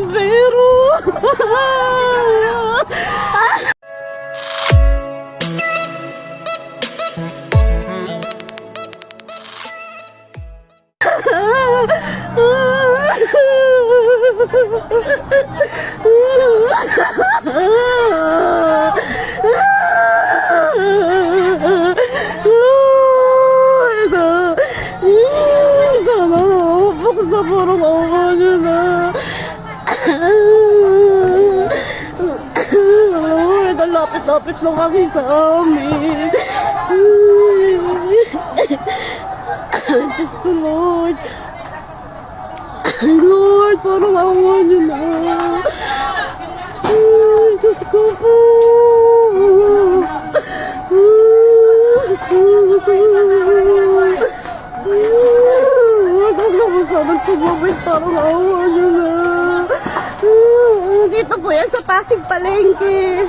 chuveiro. lapit-lapit lang kasi sa amin. Diyos ko, Lord. Lord, parang awa niyo na. Diyos ko po. Sana tumawid. Parang awa niyo na. Dito po yan sa Pasig Palengke.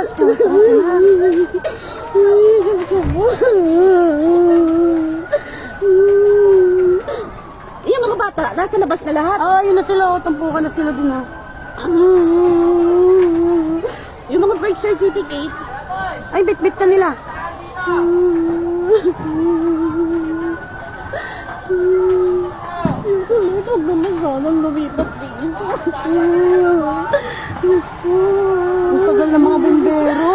Ko po. Yung mga bata, nasa labas na lahat. Ah, yun na sila, oh. Tampukan na sila dun, oh. Yung mga birth certificate. Ay, bit-bit na nila. Diyos ko, huwag naman sanang lumipat dito. Diyos ko. Ng mga bumbero.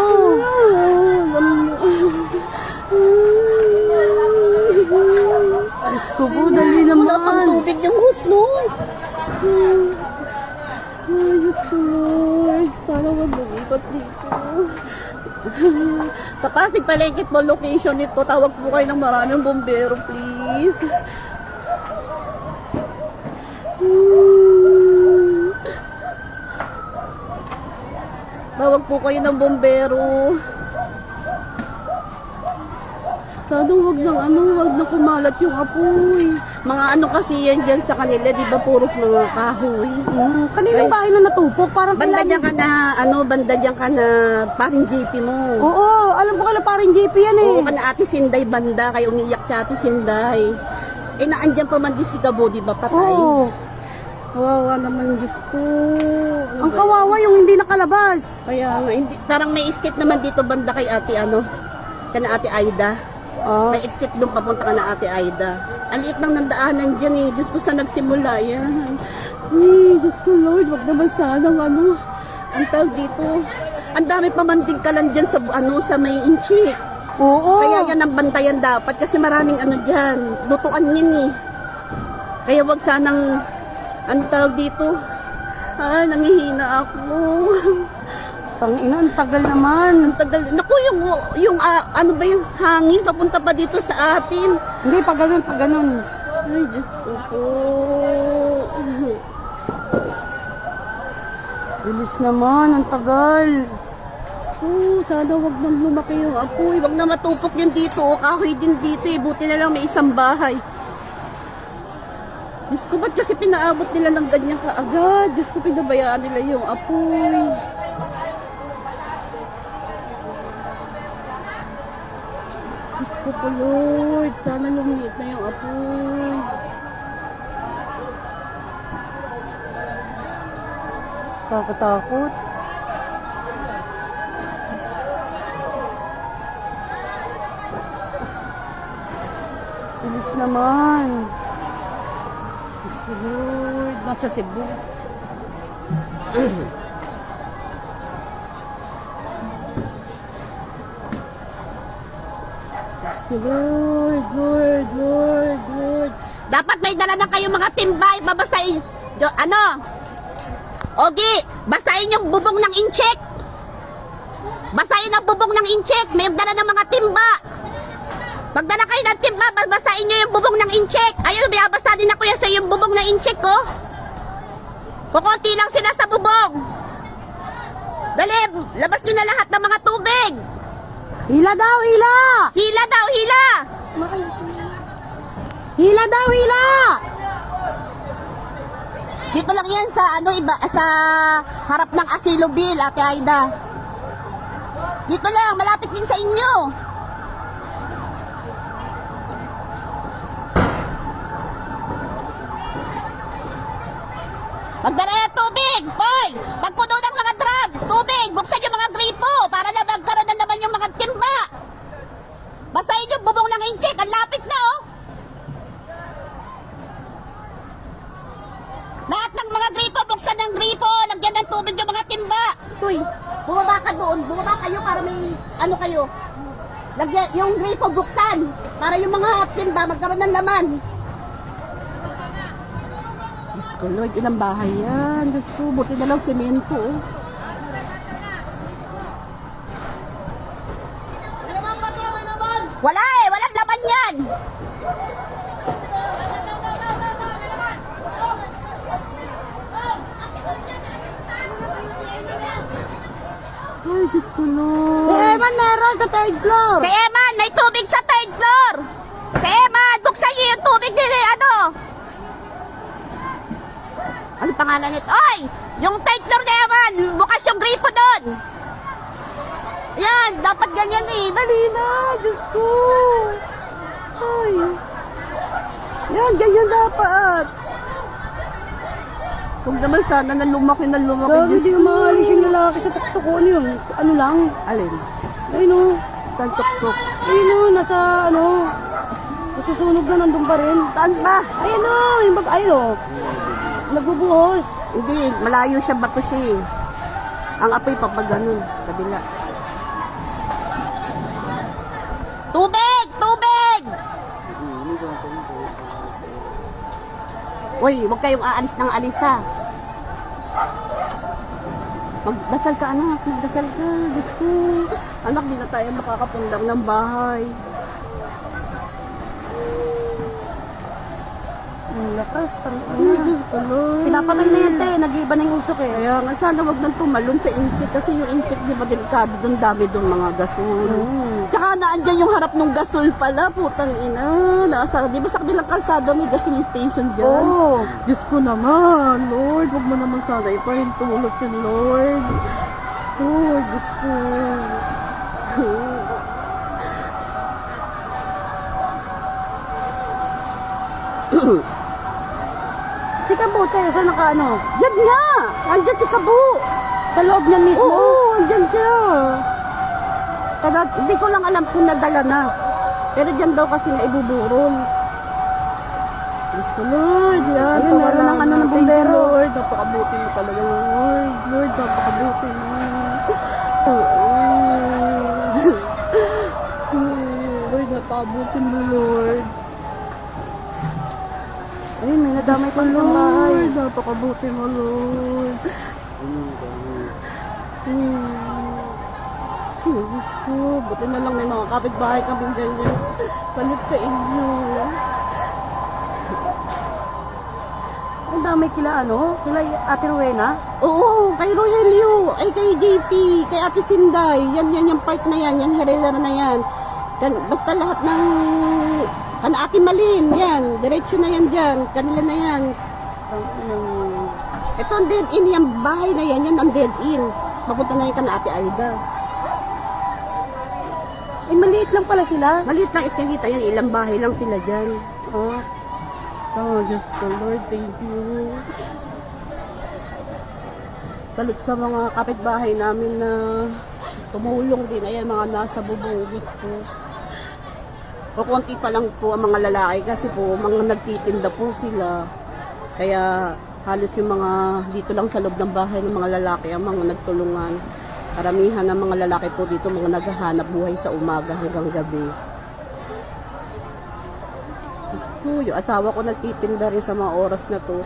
Diyos ko po, dali Wala pang naman. tubig yung hose, no? Ay, Diyos ko, Lord. Sana wag lumipat dito. Sa Pasig Palengke po location nito, tawag po kayo ng maraming bombero, please. Tawag po kayo ng bombero. Sana wag nang ano, wag na kumalat yung apoy. Mga ano kasi yan dyan sa kanila, di ba puros mga kahoy. Hmm, kaninong bahay na natupok? Parang Banda dyan ka na, ano, banda dyan ka na, parang JP mo. Oo, alam ko kala parang JP yan eh. Oo, ka na ate Sinday banda, kaya umiyak si ate Sinday. Eh, naandyan pa man di si Gabo, di ba, patay? Oo. Wawa naman, Diyos ko. Ano Ang ba kawawa yung hindi nakalabas. Kaya nga, hindi, parang may exit naman dito banda kay ate, ano, kana ate Aida. Oh. May exit doon papunta ka na ate Aida. Ang liit lang ng daanan dyan eh. Diyos ko, saan nagsimula yan? Ay, Diyos ko, Lord, wag naman sanang ano, ang tawag dito. Ang dami pa man din kalan dyan sa, ano, sa may inchik. Oo. Kaya yan ang bantayan dapat kasi maraming ano dyan. Lutuan yan eh. Kaya wag sanang, ang tawag dito. Ah, nangihina ako. Tang ina, ang tagal naman. Ang tagal. Naku, yung, yung ah, ano ba yung hangin papunta pa dito sa atin. Hindi, pag ganun, pag ganun. Ay, Diyos ko po. Bilis naman, ang tagal. Diyos ko, sana wag nang lumaki yung apoy. Wag na matupok yun dito. O, kahoy din dito eh. Buti na lang may isang bahay. Diyos ko, ba't kasi pinaabot nila ng ganyan kaagad? Diyos ko, pinabayaan nila yung apoy. Diyos ko po, Lord. Sana lumiit na yung apoy. Kakatakot. Bilis naman. Lord. Nasa Cebu. Lord, Lord, Lord, Lord. Dapat may dala na kayo mga timbay. Babasahin. Jo, ano? Ogi, basahin yung bubong ng incheck. Basahin ang bubong ng incheck. May dala ng mga timba. Magdala kayo ng timba, babasahin nyo yung bubong ng incheck. Ayun, binabasa din ako yan sa yung bubong ng incheck ko. Kukunti lang sila sa bubong. Dali, labas nyo na lahat ng mga tubig. Hila daw, hila! Hila daw, hila. Hila daw, hila! Dito lang yan sa ano iba sa harap ng Asilo Bill, Ate Aida. Dito lang, malapit din sa inyo. Magdala ng tubig, boy! Pagpuno ng mga drum, tubig! Buksan yung mga gripo para na magkaroon na naman yung mga timba! Basahin ng incheck, ang lapit na oh! Lahat ng mga gripo, buksan ng gripo, lagyan ng tubig yung mga timba. Tuy, bumaba ka doon, bumaba kayo para may, ano kayo, lagyan, yung gripo buksan, para yung mga timba magkaroon ng laman. Diyos ko, Lord, ilang bahay yan. Diyos ko, buti na lang semento. oh. Wala eh, walang laman yan. Ay, Diyos ko, Si Lord. Eman meron sa third floor! Si Eman, may tubig sa third floor. Si Eman, buksan niyo yung tubig nila, ano? Ano pangalan nito? Oy! Yung floor ni Eman, bukas yung gripo doon. Yan, dapat ganyan eh. Dali na, Diyos ko. Ay. Yan, ganyan dapat. Huwag naman sana na lumaki na lumaki. Grabe, hindi ko. ko maalis yung lalaki sa tuktok ano yun. Ano lang? Alin? Ayun o. Tantok-tok. Ayun o, nasa ano. Nasusunog na nandun pa rin. Saan ba? Ayun o, yung bag, ayun o. Nagbubuhos. Hindi, malayo siya bato siya eh. Ang apoy pa pag ganun, kabila. Tubig! Tubig! Uy, huwag kayong aalis ng alis ha. Magdasal ka anak, magdasal ka. Diyos ko. Anak, di na tayo makakapundar ng bahay. Lakas, tang Lord. Pinapatay na yan, te. Nag-iiba na yung usok eh. Kaya nga sana wag nang tumalon sa incheck kasi yung incheck di ba delikado doon dami doon mga gasol. Mm. Tsaka naandyan yung harap ng gasol pala, putang ina. Nasa, di ba sa kabilang kalsada may gasol station dyan? Oo. Diyos ko naman, Lord, wag mo naman sana ipahintulot yun, Lord. Lord, Diyos ko. Si Kabote, saan naka ano? Yan nga! Andyan si Kabu! Sa loob niyan mismo? Oo, andyan siya. Pero hindi ko lang alam kung nadala na. Pero dyan daw kasi na ibuburol. Diyos ko, Lord. Yan, Ayun, meron ng ano ng bumbero. Lord, napakabuti mo talaga, Lord. Lord, napakabuti mo. Lord, napakabuti mo, Lord. Ayun, may nadamay pa sa bahay. Napakabuti mo, Lord. Hmm. Diyos ko, buti na lang may mga kapitbahay kami dyan yan. Salut sa inyo. Ang damay kila ano? Kila Ate Rowena? Oo, kay Rogelio, ay kay JP, kay Ate Sinday, yan yan yung part na yan, yan Herrera na yan. Basta lahat ng, ano, Ate Malin, yan, diretso na yan dyan, kanila na yan. Ang- ito ang dead end, yung bahay na yan, yan ang dead end. Mapunta na yan ka na Ate Aida. Eh, maliit lang pala sila. Maliit lang iskanita yan, ilang bahay lang sila dyan. Oh. Oh, Diyos ko, Lord, thank you. Salut sa mga kapitbahay namin na tumulong din. Ayan, mga nasa Diyos ko. O konti pa lang po ang mga lalaki kasi po, mga nagtitinda po sila. Kaya halos yung mga dito lang sa loob ng bahay ng mga lalaki ang mga nagtulungan. Karamihan ng mga lalaki po dito mga naghahanap buhay sa umaga hanggang gabi. Diyos yung asawa ko nagtitinda rin sa mga oras na to.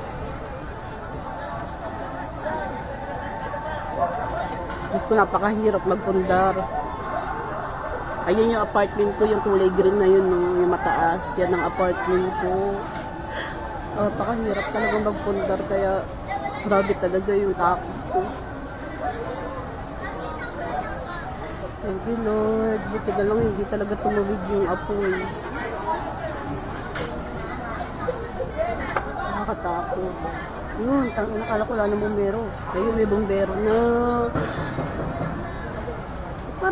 Diyos napakahirap magpundar. Ayun yung apartment ko, yung kulay green na yun, yung mataas. Yan ang apartment ko. Napakahirap talaga magpundar, kaya grabe talaga yung takot ko. Thank you, Lord. Buti na lang hindi talaga tumawid yung apoy. Nakakatakot. Yun, nakala ko wala nang bumbero. Ayun, may bumbero na.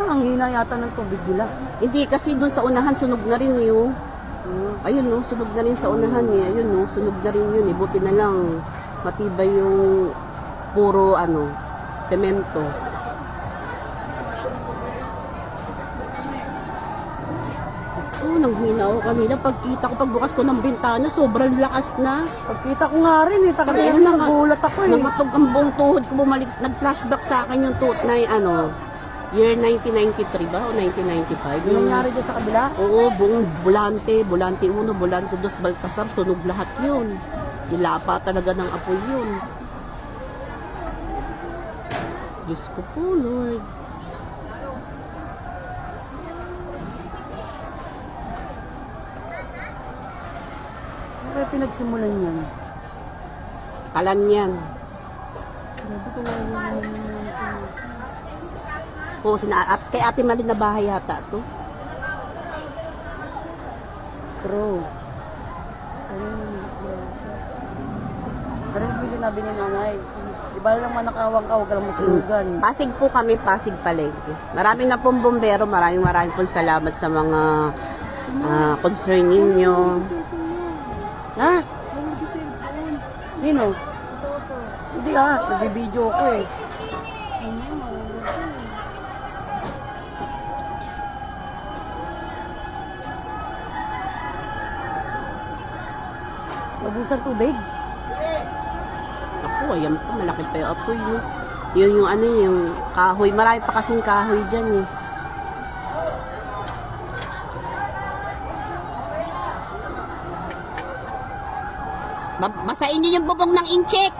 Ang hina yata ng tubig nila. Hindi, kasi dun sa unahan, sunog na rin eh. oh. Hmm. Ayun, no, sunog na rin sa unahan eh. Ayun, no, sunog na rin yun eh. Buti na lang, matibay yung puro, ano, semento. Ko, nang hina ako kanina. Pagkita ko, pagbukas ko ng bintana, sobrang lakas na. Pagkita ko nga rin eh, na nga, nagulat ako eh. Namatog ang buong tuhod ko bumalik. Nag-flashback sa akin yung tuhod na yung ano, year 1993 ba o 1995? Yung nangyari dyan sa kabila? Oo, buong bulante, bulante 1, bulante 2, Baltasar, sunog lahat yun. Nilapa talaga ng apoy yun. Diyos ko po, Lord. Ano pinagsimulan yan? Kalan yan. Grabe ko wala Po, sina, at kay Ate Malin na bahay yata to. True. Pero yung sinabi ni nanay, di ba lang manakawang ka, huwag ka lang masunugan. Pasig po kami, Pasig Palengke. Marami na pong bombero, maraming maraming pong salamat sa mga ah, concern ninyo. Ha? Nino? Hindi ah, nagbibideo ko eh. Nabusan tubig? Ako, ayan po, malaki pa yung apoy. No? Yun yung ano, yung kahoy. Marami pa kasing kahoy dyan eh. Ba- basahin niyo yung bubong ng incheck.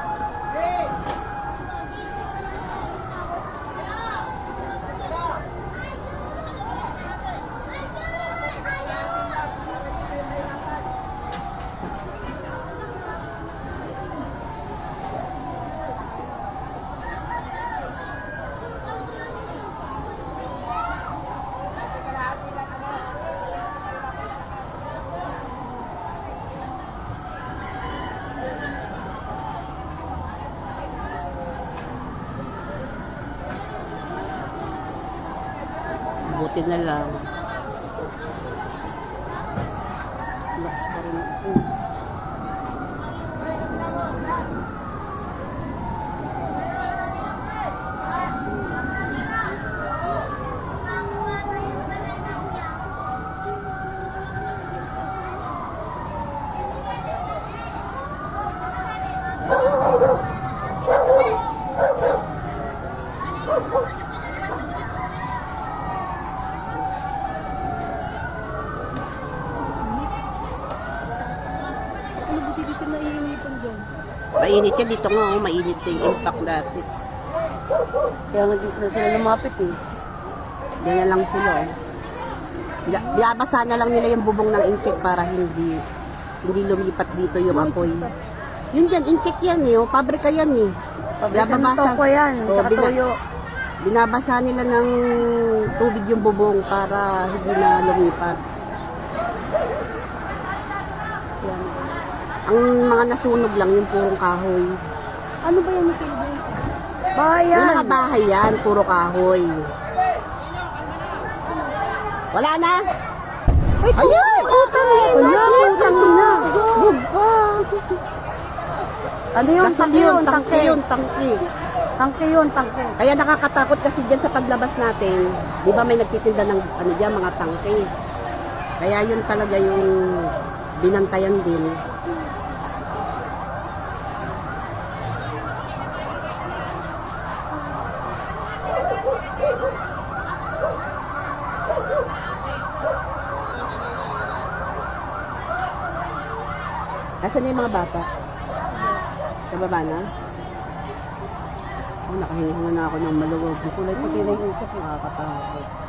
Buti na lang. Lakas pa rin ako. Ano buti di sila naiinipan dyan? Mainit yan dito nga, oh, mainit yung impact natin. Kaya nga di na sila lumapit eh. Diyan na lang sila. Oh. Bila- Binabasa na lang nila yung bubong ng incheck para hindi hindi lumipat dito yung apoy. Yun dyan, incheck yan eh. Oh. Pabrika yan eh. Pabrika ng toko yan, Oh, tsaka bina- toyo. Binabasa nila ng tubig yung bubong para hindi na lumipat. Yan. Ang mga nasunog lang yung purong kahoy. Ano ba yan na sila dyan? Yung Bayan! mga bahay yan, puro kahoy. Wala na? Ay, Ayun! Utang Wala, utang ina. Buba! Ano yun? Gasol Tangke yun, tangke. yun, tangke. Tangke yun, tangke. Kaya nakakatakot kasi dyan sa paglabas natin, di ba may nagtitinda ng ano dyan, mga tangke. Kaya yun talaga yung binantayan din. Nasaan na yung mga bata? Sa baba na? Oh, nakahinga na ako ng maluwag. Kulay puti na yung usok. Nakakatakot.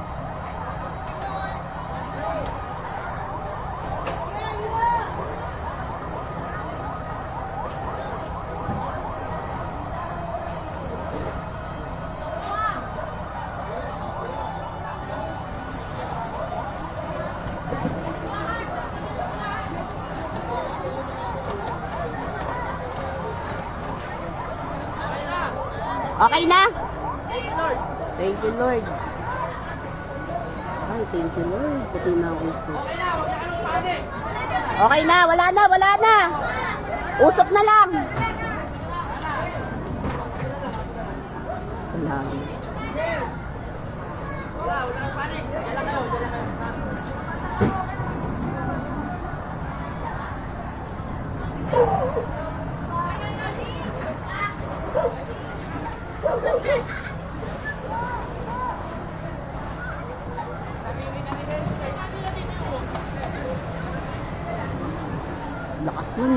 Okay na? Thank you, Lord. Ay, thank you, Lord. Puti na ang usok. Okay na, wala na, wala na. Usok na lang. Salamat.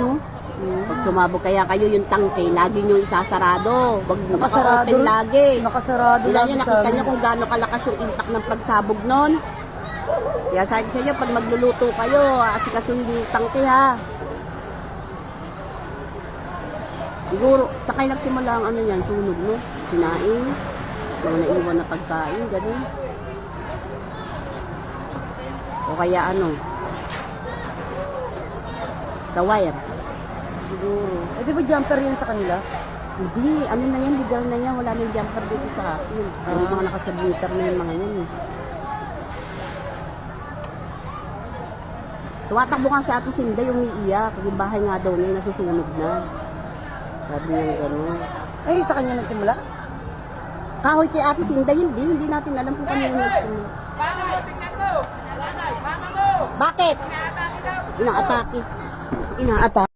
No? Pag sumabog kaya kayo yung tangke, lagi nyo isasarado. Wag Nakasarado. lagi. Nakasarado Ilan nyo, sa nakita nyo kung gaano kalakas yung impact ng pagsabog nun. Kaya sabi sa inyo, pag magluluto kayo, asikasuhin yung tangke ha. Siguro, sa kayo nagsimula ang ano yan, sunog, no? Sinaing, mga naiwan na pagkain, ganun. O kaya ano, the wire. Siguro. Eh, di ba jumper yun sa kanila? Hindi, ano na yan, legal na yan. Wala na yung jumper dito sa akin. Pero yung mga nakasubmitter na yung mga yan eh. Tuwatakbo nga sa ating Sinday, umiiyak. Yung bahay nga daw niya, nasusunog na. Sabi niya gano'n. Ay, sa kanya nagsimula? Kahoy kay ate Sinday, hindi. Hindi natin alam kung kanina nagsimula. Bakit? Inaatake. Inaatake.